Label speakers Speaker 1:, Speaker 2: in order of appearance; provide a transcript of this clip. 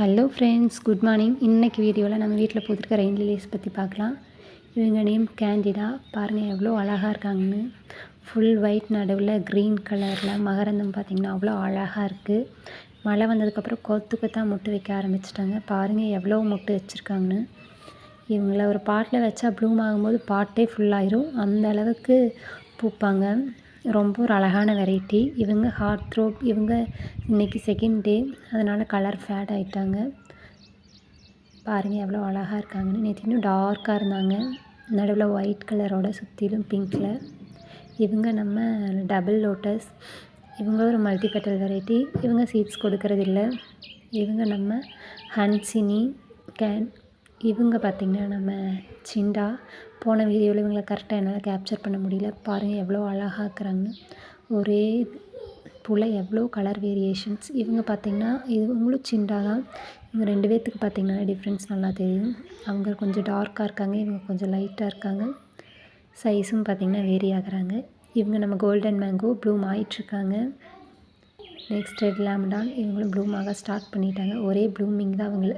Speaker 1: Hello friends good morning இன்றைக்கி வீடியோவில் நம்ம வீட்டில் பூத்திருக்க ரெயின் லிலிஸ் பற்றி பார்க்கலாம். இவங்க நேம் கேண்டிடா பாருங்கள் எவ்வளோ அழகாக இருக்காங்கன்னு. ஃபுல் ஒயிட் நடுவில் க்ரீன் கலரில் மகரந்தம் பார்த்திங்கன்னா அவ்வளோ அழகாக இருக்குது மழை வந்ததுக்கப்புறம் கொத்து கொத்தாக முட்டு வைக்க ஆரம்பிச்சிட்டாங்க. பாருங்கள் எவ்வளோ முட்டு வச்சுருக்காங்கன்னு. இவங்கள ஒரு பாட்டில் வச்சா ப்ளூம் ஆகும்போது பாட்டே ஃபுல்லாயிரும் அந்த அளவுக்கு பூப்பாங்க. ரொம்ப ஒரு அழகான வெரைட்டி இவங்க ஹார்ட் த்ரோப் இவங்க இன்றைக்கி செகண்ட் டே அதனால் கலர் ஃபேட் ஆகிட்டாங்க பாருங்கள் எவ்வளோ அழகாக இருக்காங்கன்னு. நேற்று இன்னும் டார்க்காக இருந்தாங்க. நடுவில் ஒயிட் கலரோட சுற்றிலும் பிங்க்கில் இவங்க நம்ம டபுள் லோட்டஸ் இவங்க ஒரு மல்டி பெட்டல் வெரைட்டி இவங்க சீட்ஸ் கொடுக்கறதில்ல. இவங்க நம்ம ஹன்சினி கேன் இவங்க பார்த்திங்கன்னா நம்ம சிண்டா போன வீடியோவில் இவங்களை கரெக்டாக என்னால் கேப்சர் பண்ண முடியல. பாருங்கள் எவ்வளோ அழகாக இருக்கிறாங்கன்னு ஒரே போல் எவ்வளோ கலர் வேரியேஷன்ஸ் இவங்க பார்த்திங்கன்னா இவங்களும் சிண்டா தான். இவங்க ரெண்டு பேர்த்துக்கு பார்த்திங்கன்னா டிஃப்ரென்ஸ் நல்லா தெரியும். அவங்க கொஞ்சம் டார்க்காக இருக்காங்க இவங்க கொஞ்சம் லைட்டாக இருக்காங்க. சைஸும் பார்த்திங்கன்னா வேரி ஆகிறாங்க. இவங்க நம்ம கோல்டன் மேங்கோ ப்ளூம் ஆகிட்டுருக்காங்க நெக்ஸ்ட் ரெட் லேம்டான் இவங்களும் ப்ளூமாக ஸ்டார்ட் பண்ணிட்டாங்க. ஒரே ப்ளூமிங் தான் அவங்கள.